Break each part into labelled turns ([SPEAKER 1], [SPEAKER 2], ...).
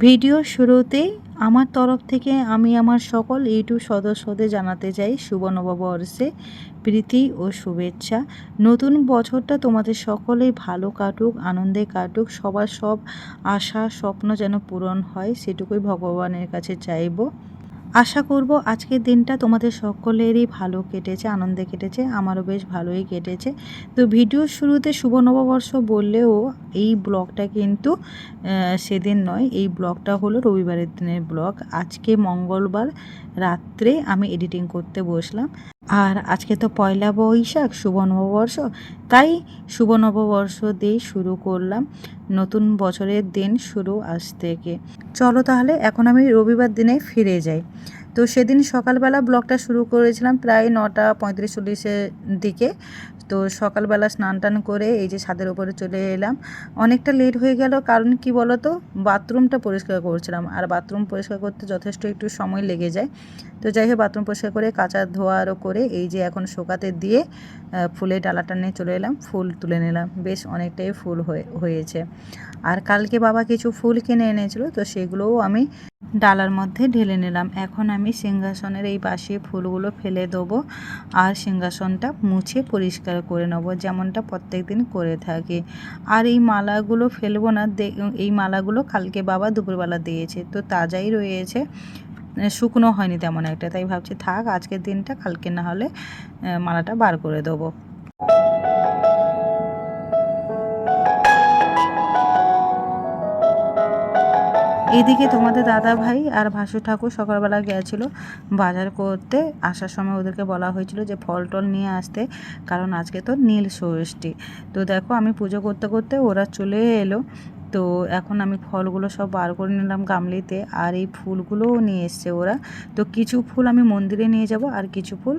[SPEAKER 1] ভিডিওর শুরুতেই আমার তরফ থেকে আমি আমার সকল ইউটিউব সদস্যদের জানাতে চাই শুভ নববর্ষে প্রীতি ও শুভেচ্ছা। নতুন বছরটা তোমাদের সকলেই ভালো কাটুক, আনন্দে কাটুক, সবার সব আশা, স্বপ্ন যেন পূরণ হয়, সেটুকুই ভগবানের কাছে চাইব। আশা করব আজকের দিনটা তোমাদের সকলেরই ভালো কেটেছে, আনন্দে কেটেছে, আমারও বেশ ভালোই কেটেছে। তো ভিডিওর শুরুতে শুভ নববর্ষ বললেও এই ব্লগটা কিন্তু সেদিন নয়, এই ব্লগটা হলো রবিবারের দিনের ব্লগ। আজকে মঙ্গলবার রাত্রে আমি এডিটিং করতে বসলাম। আর আজকে তো পয়লা বৈশাখ শুভ নববর্ষ তাই শুভ নববর্ষ দিয়ে শুরু করলাম। নতুন বছরের দিন শুরু আজ থেকে। চলো তাহলে, এখন আমি রবিবার দিনে ফিরে যাই। তো সেদিন সকালবেলা ব্লগটা শুরু করেছিলাম প্রায় নটা পঁয়ত্রিশ চল্লিশের দিকে। তো সকালবেলা স্নান টান করে এই যে ছাদের উপরে চলে এলাম। অনেকটা লেট হয়ে গেল, কারণ কি বলো তো বাথরুমটা পরিষ্কার করছিলাম আর বাথরুম পরিষ্কার করতে যথেষ্ট একটু সময় লেগে যায়। তো যাই হোক, বাথরুম পরিষ্কার করে, কাঁচা ধোয়ারও করে এই যে এখন শোকাতে দিয়ে ফুলের ডালাটা নিয়ে চলে এলাম, ফুল তুলে নিলাম। বেশ অনেকটাই ফুল হয়ে, হয়েছে। আর কালকে বাবা কিছু ফুল কিনে এনেছিল, তো সেগুলোও আমি ডালার মধ্যে ঢেলে নিলাম। এখন আমি সিংহাসনের এই পাশে ফুলগুলো ফেলে দেবো আর সিংহাসনটা মুছে পরিষ্কার করে নেব, যেমনটা প্রত্যেক দিন করে থাকি। আর এই মালাগুলো ফেলব না এই মালাগুলো কালকে বাবা দুপুরবেলা দিয়েছে, তো তাজাই রয়েছে। শুকনো হয়নি তেমন একটা, তাই ভাবছি থাক আজকের দিনটা, কালকে না হলে মালাটা বার করে দেবো। এদিকে তোমাদের দাদা ভাই আর ভাসু ঠাকুর সকালবেলা গেছিল বাজার করতে। আসার সময় ওদেরকে বলা হয়েছিল যে ফল টল নিয়ে আসতে, কারণ আজকে তো নীল ষষ্ঠী। তো দেখো আমি পুজো করতে করতে ওরা চলে এলো। তো এখন আমি ফলগুলো সব বার করে নিলাম গামলিতে আর এই ফুলগুলোও নিয়ে এসছে ওরা। তো কিছু ফুল আমি মন্দিরে নিয়ে যাব আর কিছু ফুল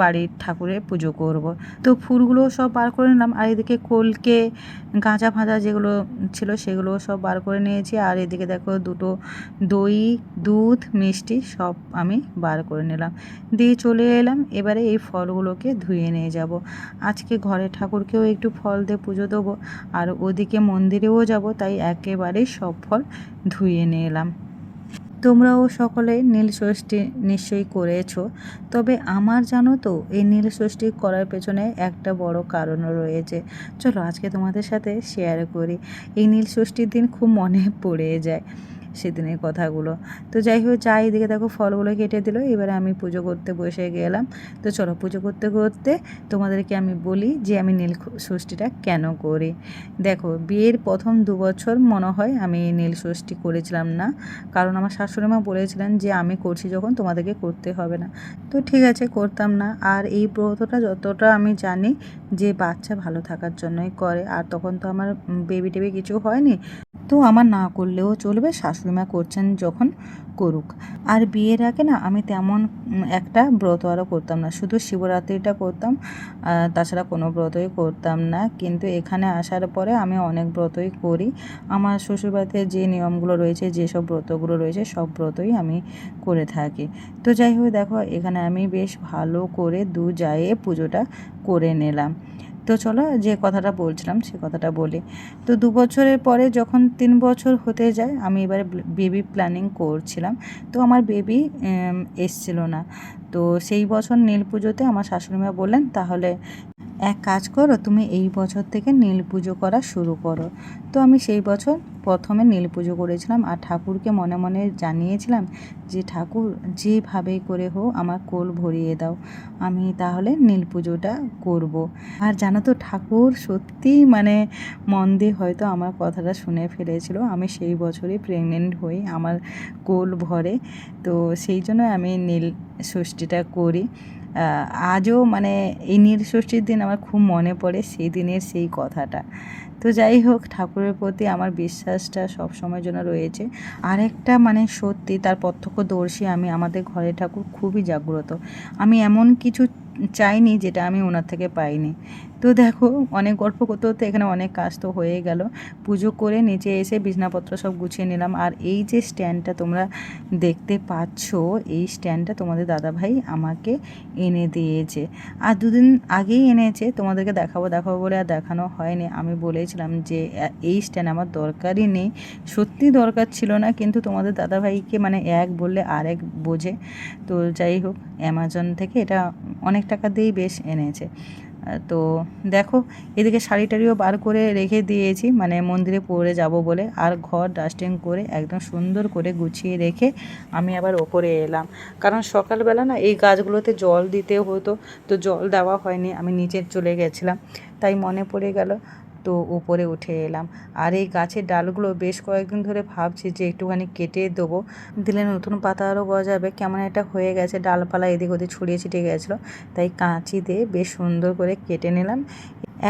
[SPEAKER 1] বাড়ির ঠাকুরে পুজো করব। তো ফুলগুলো সব বার করে নিলাম আর এদিকে কলকে গাঁজা ভাজা যেগুলো ছিল সেগুলো সব বার করে নিয়েছি আর এদিকে দেখো দুটো দই, দুধ, মিষ্টি সব আমি বার করে নিলাম। দিয়ে চলে এলাম, এবারে এই ফলগুলোকে ধুয়ে নিয়ে যাব। আজকে ঘরে ঠাকুরকেও একটু ফল দিয়ে পুজো দেবো আর ওদিকে মন্দিরেও যাব তাই একেবারেই সব ফল ধুয়ে নিয়ে এলাম তোমরাও সকলে নীল ষষ্ঠী নিশ্চয়ই করেছ, তবে আমার জানো তো, এই নীল ষষ্ঠী করার পেছনে একটা বড় কারণও রয়েছে। চলো আজকে তোমাদের সাথে শেয়ার করি। এই নীল ষষ্ঠীর দিন খুব মনে পড়ে যায়। সেদিনের কথাগুলো। তো যাই হোক যাই এদিকে দেখো ফলগুলো কেটে দিল। এবারে আমি পুজো করতে বসে গেলাম। তো চলো পুজো করতে করতে তোমাদেরকে আমি বলি যে আমি নীল ষষ্ঠীটা কেন করি। দেখো, বিয়ের প্রথম দু বছর মনে হয় আমি নীল ষষ্ঠী করেছিলাম না। কারণ আমার শাশুড়ি মা বলেছিলেন যে আমি করছি যখন তোমাদেরকে করতে হবে না। তো ঠিক আছে, করতাম না। আর এই ব্রতটা যতটা আমি জানি যে বাচ্চা ভালো থাকার জন্যই করে। আর তখন তো আমার বেবি টেবি কিছু হয়নি। তো আমার না করলেও চলবে, শাশুড়ি মা করছেন যখন করুক। আর বিয়ের আগে না, আমি তেমন একটা ব্রত আরও করতাম না। শুধু শিবরাত্রিটা করতাম তাছাড়া কোনো ব্রতই করতাম না। কিন্তু এখানে আসার পরে আমি অনেক ব্রতই করি। আমার শ্বশুরবাড়িতে যে নিয়মগুলো রয়েছে যেসব ব্রতগুলো রয়েছে, সব ব্রতই আমি করে থাকি। তো যাই হোক, দেখো, এখানে আমি বেশ ভালো করে দু জায়ে পুজোটা করে নিলাম। তো চলো যে কথাটা বলছিলাম সে কথাটা বলি। তো দু বছরের পরে যখন তিন বছর হতে যায়, আমি এবারে বেবি প্ল্যানিং করছিলাম। তো আমার বেবি এসছিল না। তো সেই বছর নীল পুজোতে আমার শাশুড়িমা বললেন, তাহলে এক কাজ করো, তুমি এই বছর থেকে নীল পুজো করা শুরু করো। তো আমি সেই বছর প্রথমে নীল পুজো করেছিলাম আর ঠাকুরকে মনে মনে জানিয়েছিলাম যে, ঠাকুর, যেভাবেই করে হোক আমার কোল ভরিয়ে দাও, আমি তাহলে নীল পুজোটা করব। আর জানো তো, ঠাকুর সত্যিই মানে মন দিয়ে হয়তো আমার কথাটা শুনে ফেলেছিল। আমি সেই বছরই প্রেগনেন্ট হই, আমার কোল ভরে। তো সেই জন্য আমি নীল ষষ্ঠীটা করি। আজও মানে এই নীল ষষ্ঠীর দিন আমার খুব মনে পড়ে সেই দিনের সেই কথাটা। তো যাই হোক, ঠাকুরের প্রতি আমার বিশ্বাস বিশ্বাসটা সব সময়ের জন্য রয়েছে। আরেকটা মানে সত্যি, তার প্রত্যক্ষদর্শী আমি আমাদের ঘরে ঠাকুর খুবই জাগ্রত। আমি এমন কিছু চাইনি যেটা আমি ওনার থেকে পাইনি। তো দেখো, অনেক গল্প করতে করতে এখানে অনেক কাজ তো হয়ে গেল। পুজো করে নিচে এসে বিছনাপত্র সব গুছিয়ে নিলাম। আর এই যে স্ট্যান্ডটা তোমরা দেখতে পাচ্ছ, এই স্ট্যান্ডটা তোমাদের দাদাভাই আমাকে এনে দিয়েছে। আর দুদিন আগেই এনেছে, তোমাদেরকে দেখাবো দেখাবো বলে আর দেখানো হয়নি। আমি বলেছিলাম যে এই স্ট্যান্ড আমার দরকারই নেই। সত্যি দরকার ছিল না, কিন্তু তোমাদের দাদাভাইকে মানে এক বললে আর এক বোঝে। তো যাই হোক, অ্যামাজন থেকে এটা অনেক টাকা দিয়েই বেশ এনেছে। তো দেখো, এদিকে শাড়ি টাড়িও বার করে রেখে দিয়েছি মানে মন্দিরে পরে যাব বলে। আর ঘর ডাস্টিং করে একদম সুন্দর করে গুছিয়ে রেখে আমি আবার ওপরে এলাম। কারণ সকালবেলা না এই গাছগুলোতে জল দিতে হতো, তো জল দেওয়া হয়নি, আমি নিচে চলে গেছিলাম। তাই মনে পড়ে গেল তো উপরে উঠে এলাম। আর এই গাছের ডালগুলো বেশ কয়েকদিন ধরে ভাবছি যে একটুখানি কেটে দেবো। দিলে নতুন পাতা আরও গজাবে কেমন একটা হয়ে গেছে, ডালপালা এদিক ওদিক ছড়িয়ে ছিটিয়ে গেছিল। তাই কাঁচি দিয়ে বেশ সুন্দর করে কেটে নিলাম।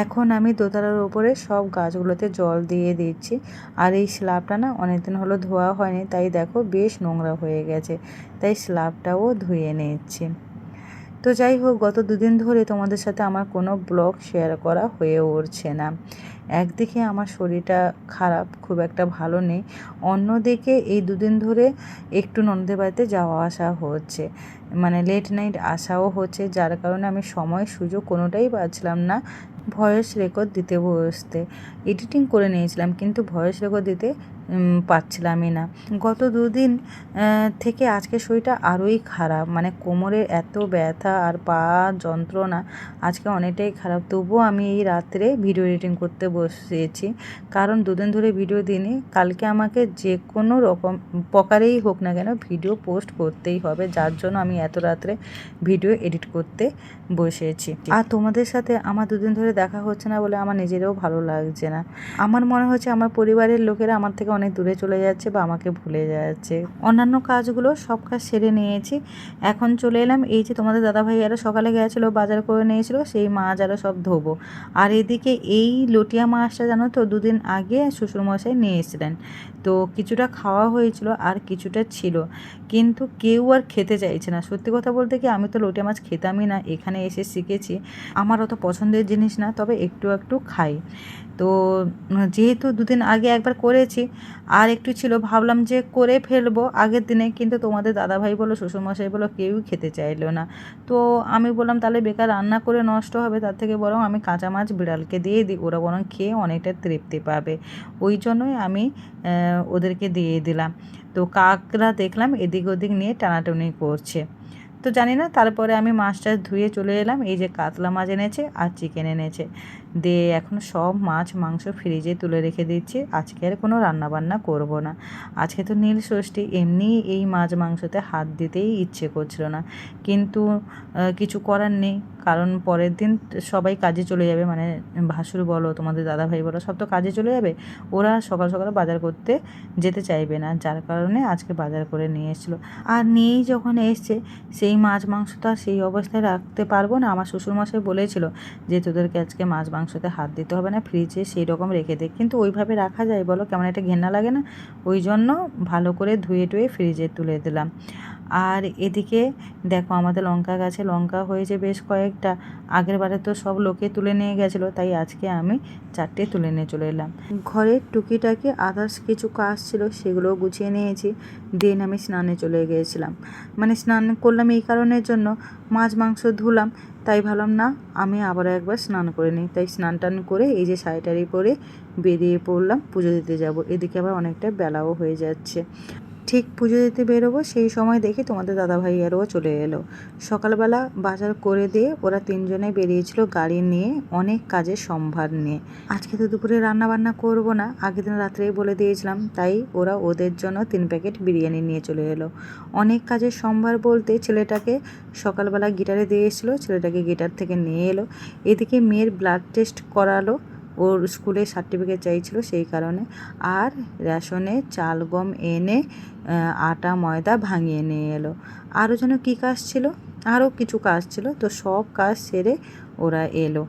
[SPEAKER 1] এখন আমি দোতলার উপরে সব গাছগুলোতে জল দিয়ে দিচ্ছি। আর এই স্ল্যাবটা না অনেকদিন হলো ধোয়া হয়নি, তাই দেখো বেশ নোংরা হয়ে গেছে। তাই স্ল্যাবটাও ধুয়ে নিচ্ছি। তো যাই হোক, গত দুদিন ধরে তোমাদের সাথে আমার কোনো ব্লগ শেয়ার করা হয়ে উঠছে না। একদিকে আমার শরীরটা খারাপ, খুব একটা ভালো নেই। অন্যদিকে এই দুদিন ধরে একটু ননদের বাড়িতে যাওয়া আসা হচ্ছে। মানে লেট নাইট আসাও হচ্ছে, যার কারণে আমি সময়, সুযোগ কোনোটাই পাচ্ছিলাম না ভয়েস রেকর্ড দিতে বসতে। এডিটিং করে নিয়েছিলাম, কিন্তু ভয়েস রেকর্ড দিতে পাচ্ছিলামই না। গত দুদিন থেকে আজকে শরীরটা আরোই খারাপ। মানে কোমরের এত ব্যথা আর পা যন্ত্রণা, আজকে অনেকটাই খারাপ। তবুও আমি এই রাত্রে ভিডিও এডিটিং করতে বসেছি। কারণ দুদিন ধরে ভিডিও দিইনি। কালকে আমাকে যে কোনো রকম প্রকারেই হোক না কেন ভিডিও পোস্ট করতেই হবে। যার জন্য আমি এত রাত্রে ভিডিও এডিট করতে বসেছি। আর তোমাদের সাথে আমার দুদিন ধরে দেখা হচ্ছে না বলে আমার নিজেরও ভালো লাগছে না। আমার মনে হচ্ছে আমার পরিবারের লোকেরা আমার থেকে অনেক দূরে চলে যাচ্ছে বা আমাকে ভুলে যাচ্ছে। অন্যান্য কাজগুলো সব কাজ সেরে নিয়েছি। এখন চলে এলাম। এই যে তোমাদের দাদাভাই আরও সকালে গেছিল, বাজার করে নিয়েছিল, সেই মাছ আরও সব ধোবো। আর এদিকে এই লটিয়া মাছটা জানো তো, দুদিন আগে শ্বশুরমশাই নিয়ে এসেছিলেন। তো কিছুটা খাওয়া হয়েছিল আর কিছুটা ছিল। কিন্তু কেউ আর খেতে চাইছে না। সত্যি কথা বলতে কি, আমি তো লোটে মাছ খেতামই না। এখানে এসে শিখেছি আমার অত পছন্দের জিনিস না, তবে একটু একটু খাই। তো যেহেতু দুদিন আগে একবার করেছি, আর একটু ছিল, ভাবলাম যে করে ফেলব আগের দিনে, কিন্তু তোমাদের দাদাভাই বলো, শ্বশুরমশাই বলো, কেউই খেতে চাইলো না। তো আমি বললাম, তাহলে বেকার রান্না করে নষ্ট হবে, তার থেকে বরং আমি কাঁচা মাছ বিড়ালকে দিয়ে দিই। ওরা বরং খেয়ে অনেকটা তৃপ্তি পাবে। ওই জন্যই আমি ওদেরকে দিয়ে দিলাম। তো কাকরা দেখলাম এদিক ওদিক নিয়ে টানাটুনি করছে। তো জানি না, তারপরে আমি মাছটা ধুয়ে চলে এলাম। এই যে কাতলা মাছ এনেছে আর চিকেন এনেছে। দিয়ে এখন সব মাছ, মাংস ফ্রিজে তুলে রেখে দিচ্ছি। আজকে আর কোনো রান্না বান্না করব না। আজকে তো নীল ষষ্ঠী, এমনি এই মাছ, মাংসতে হাত দিতেই ইচ্ছে করছিল না। কিন্তু কিছু করার নেই, কারণ পরের দিন সবাই কাজে চলে যাবে। মানে ভাসুর বলো, তোমাদের দাদা ভাই বলো, সব তো কাজে চলে যাবে। ওরা সকাল সকাল বাজার করতে যেতে চাইবে না, যার কারণে আজকে বাজার করে নিয়ে এসেছিল। আর নিয়েই যখন এসছে, সেই মাছ মাংসটা সেই অবস্থায় রাখতে পারব না। আমার শ্বশুরমশাই বলেছিল যে, তোদেরকে আজকে মাছ মাংসতে হাত দিতে হবে না ফ্রিজে সেই রকম রেখে দে। কিন্তু ওইভাবে রাখা যায় বলো, কেমন একটা ঘেন্না লাগে না? ওই জন্য ভালো করে ধুয়ে টুয়ে ফ্রিজে তুলে দিলাম। আর এদিকে দেখো আমাদের লঙ্কা গাছে লঙ্কা হয়েছে বেশ কয়েকটা। আগের বারে তো সব লোকে তুলে নিয়ে গেছিল, তাই আজকে আমি চারটে তুলে নিয়ে চলে এলাম। ঘরের টুকিটাকি আদার্স কিছু কাজ ছিল সেগুলো গুছিয়ে নিয়েছি। দেন আমি স্নানে চলে গিয়েছিলাম। মানে স্নান করলাম এই কারণের জন্য, মাছ মাংস ধুলাম, তাই ভাবলাম না, আমি আবারও একবার স্নান করে নিই। তাই স্নান টান করে এই যে শাড়ি পরে বেরিয়ে পড়লাম, পুজো দিতে যাব। এদিকে আবার অনেকটা বেলাও হয়ে যাচ্ছে। ঠিক পুজো দিতে বেরোবো, সেই সময় দেখি তোমাদের দাদাভাই আরও চলে এলো। সকালবেলা বাজার করে দিয়ে ওরা তিনজনে বেরিয়েছিল গাড়ি নিয়ে, অনেক কাজের সম্ভার নিয়ে। আজকে তো দুপুরে রান্না বান্না করব না, আগের দিন রাত্রেই বলে দিয়েছিলাম, তাই ওরা ওদের জন্য তিন প্যাকেট বিরিয়ানি নিয়ে চলে এলো। অনেক কাজের সম্ভার বলতে ছেলেটাকে সকালবেলা গিটারে দিয়ে এসেছিল, ছেলেটাকে গিটার থেকে নিয়ে এলো। এদিকে মেয়ের ব্লাড টেস্ট করালো ওর স্কুলে সার্টিফিকেট চাইছিল সেই কারণে। আর রেশনে চাল, গম এনে আটা, ময়দা ভাঙিয়ে নিয়ে এলো। আরও যেন কী কাজ ছিল? আরও কিছু কাজ ছিল। তো সব কাজ সেরে ওরা এলো।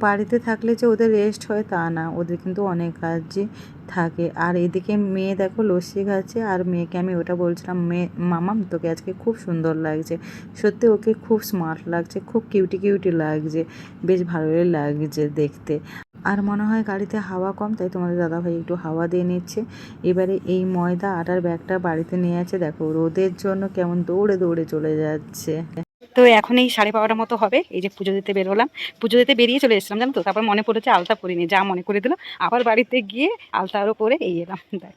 [SPEAKER 1] বাড়িতে থাকলে যে ওদের রেস্ট হয় তা না। ওদের কিন্তু অনেক কাজই থাকে। আর এদিকে মেয়ে দেখো লস্যি খাচ্ছে। আর মেয়েকে আমি ওটা বলছিলাম মেয়ে মামাম তোকে আজকে খুব সুন্দর লাগছে। সত্যি ওকে খুব স্মার্ট লাগছে। খুব কিউটি কিউটি লাগছে। বেশ ভালোই লাগছে দেখতে। আর মনে হয় গাড়িতে হাওয়া কম, তাই তোমাদের দাদাভাই একটু হাওয়া দিয়ে নিচ্ছে। এবারে এই ময়দা আটার ব্যাগটা বাড়িতে নিয়ে আছে। দেখো, রোদের জন্য কেমন দৌড়ে দৌড়ে চলে যাচ্ছে।
[SPEAKER 2] তো এখন এই সাড়ে বারোটার মতো হবে। এই যে পুজো দিতে বেরোলাম পুজো দিতে বেরিয়ে চলে এসেছিলাম, জানো তো? তারপর মনে পড়েছে আলতা পরিনি, যা মনে করে দিল। আবার বাড়িতে গিয়ে আলতা আরও পরে এই এলাম, দেখ।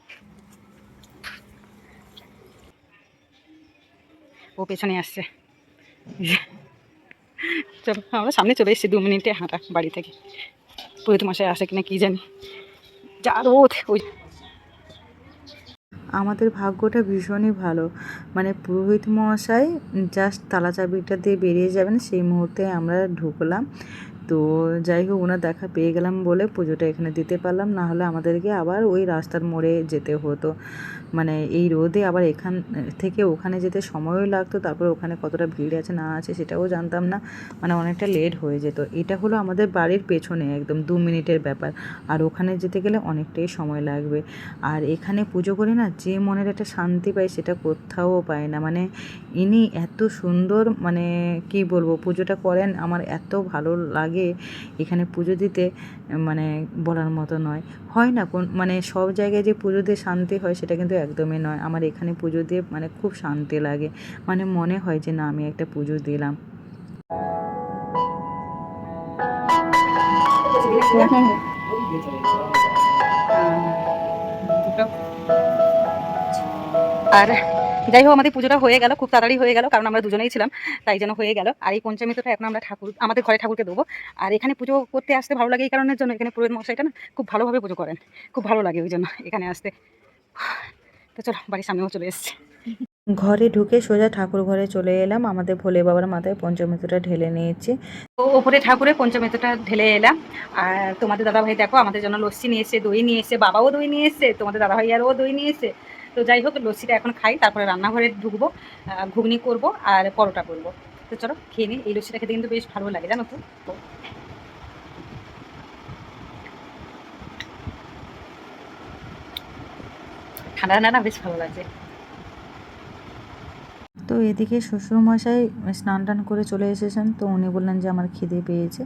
[SPEAKER 2] ও পেছনে আসছে। চলো, আমরা সামনে চলে এসেছি দু মিনিটে হাঁটা বাড়ি থেকে। পুরোহিত মশাই আসে কিনা কি জানি। যা রোদ ওই।
[SPEAKER 1] আমাদের ভাগ্যটা ভীষণই ভালো। মানে পুরোহিত মহাশয় জাস্ট তালা চাবিটা দিয়ে বেরিয়ে যাবেন, সেই মুহূর্তে আমরা ঢুকলাম। তো যাই হোক, ওনার দেখা পেয়ে গেলাম বলে পুজোটা এখানে দিতে পারলাম। না হলে আমাদেরকে আবার ওই রাস্তার মোড়ে যেতে হতো। মানে এই রোদে আবার এখান থেকে ওখানে যেতে সময়ও লাগতো, তারপর ওখানে কতটা ভিড় আছে না আছে সেটাও জানতাম না। মানে অনেকটা লেট হয়ে যেত। এটা হলো আমাদের বাড়ির পেছনে একদম দু মিনিটের ব্যাপার। আর ওখানে যেতে গেলে অনেকটাই সময় লাগবে। আর এখানে পুজো করে না যে মনের একটা শান্তি পাই সেটা কোথাও পায় না। মানে ইনি এত সুন্দর মানে কি বলব, পুজোটা করেন, আমার এত ভালো লাগে। এখানে পুজো দিতে মানে বলার মতো নয়। হয় না কোন মানে সব জায়গায় যে পুজো দিয়ে শান্তি হয় সেটা কিন্তু একদমই নয়। আমার এখানে পুজো দিয়ে মানে খুব শান্তি লাগে। মানে মনে হয় যে না আমি একটা পুজো দিলাম।
[SPEAKER 2] আর যাই হোক আমাদের পুজোটা হয়ে গেল খুব তাড়াতাড়ি হয়ে গেল কারণ আমরা দুজনেই ছিলাম তাই জন্য হয়ে গেল। আর এই পঞ্চমীতটা এখন আমরা ঠাকুর আমাদের ঘরে ঠাকুরকে দেবো। আর এখানে পুজো করতে আসতে ভালো লাগে এই কারণের জন্য এখানে পুরোহিত মশাইটা না খুব ভালোভাবে পুজো করেন খুব ভালো লাগে ওই জন্য এখানে আসতে। তো চলো বাড়ির সামনেও চলে এসছে।
[SPEAKER 1] ঘরে ঢুকে সোজা ঠাকুর ঘরে চলে এলাম। আমাদের ভোলে বাবার মাথায় পঞ্চমৃতটা ঢেলে নিয়েছি।
[SPEAKER 2] তো ওপরে ঠাকুরে পঞ্চমেতটা ঢেলে এলাম। আর তোমাদের দাদাভাই দেখো আমাদের জন্য লস্যি নিয়ে এসে দই নিয়ে এসে বাবাও দই নিয়ে এসে তোমাদের দাদাভাই আরও দই নিয়ে এসে তো যাই হোক, লস্যিটা এখন খাই, তারপরে রান্নাঘরে ঢুকবো ঘুগনি করব আর পরোটা করব। তো চলো, খেয়ে নিই এই লস্যিটা খেতে কিন্তু বেশ ভালো লাগে, জানো তো? ঠান্ডা ঠান্ডা, বেশ ভালো লাগছে।
[SPEAKER 1] তো এদিকে শ্বশুরমশাই স্নান টান করে চলে এসেছেন। তো উনি বললেন যে, আমার খিদে পেয়েছে।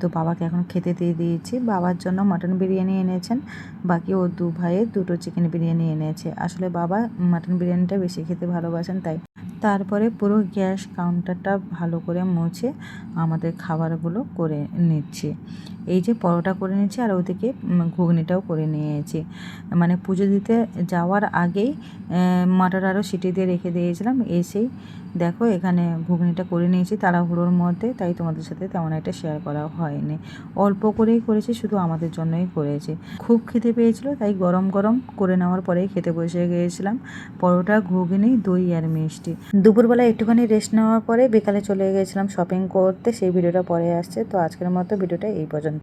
[SPEAKER 1] তো বাবাকে এখন খেতে দিয়ে দিয়েছি। বাবার জন্য মাটন বিরিয়ানি এনেছেন। বাকি ও দু ভাইয়ের দুটো চিকেন বিরিয়ানি এনেছে। আসলে বাবা মাটন বিরিয়ানিটা বেশি খেতে ভালোবাসেন, তাই। তারপরে পুরো গ্যাস কাউন্টারটা ভালো করে মুছে আমাদের খাবারগুলো করে নিচ্ছি। এই যে পরোটা করে নিয়েছি আর ওদিকে ঘুগনিটাও করে নিয়েছি। মানে পুজো দিতে যাওয়ার আগেই মাটার আরও সিটি দিয়ে রেখে দিয়েছিলাম। এসেই দেখো এখানে ঘুগনিটা করে নিয়েছি তাড়াহুড়োর মধ্যে, তাই তোমাদের সাথে তেমন একটা শেয়ার করা হয়নি। অল্প করেই করেছি, শুধু আমাদের জন্যই করেছি। খুব খেতে পেয়েছিল, তাই গরম গরম করে নেওয়ার পরেই খেতে বসে গিয়েছিলাম। পরোটা, ঘুগনি, দই আর মিষ্টি। দুপুরবেলা একটুখানি রেস্ট নেওয়ার পরে বিকালে চলে গিয়েছিলাম শপিং করতে, সেই ভিডিওটা পরে আসছে। তো আজকের মতো ভিডিওটা এই পর্যন্ত।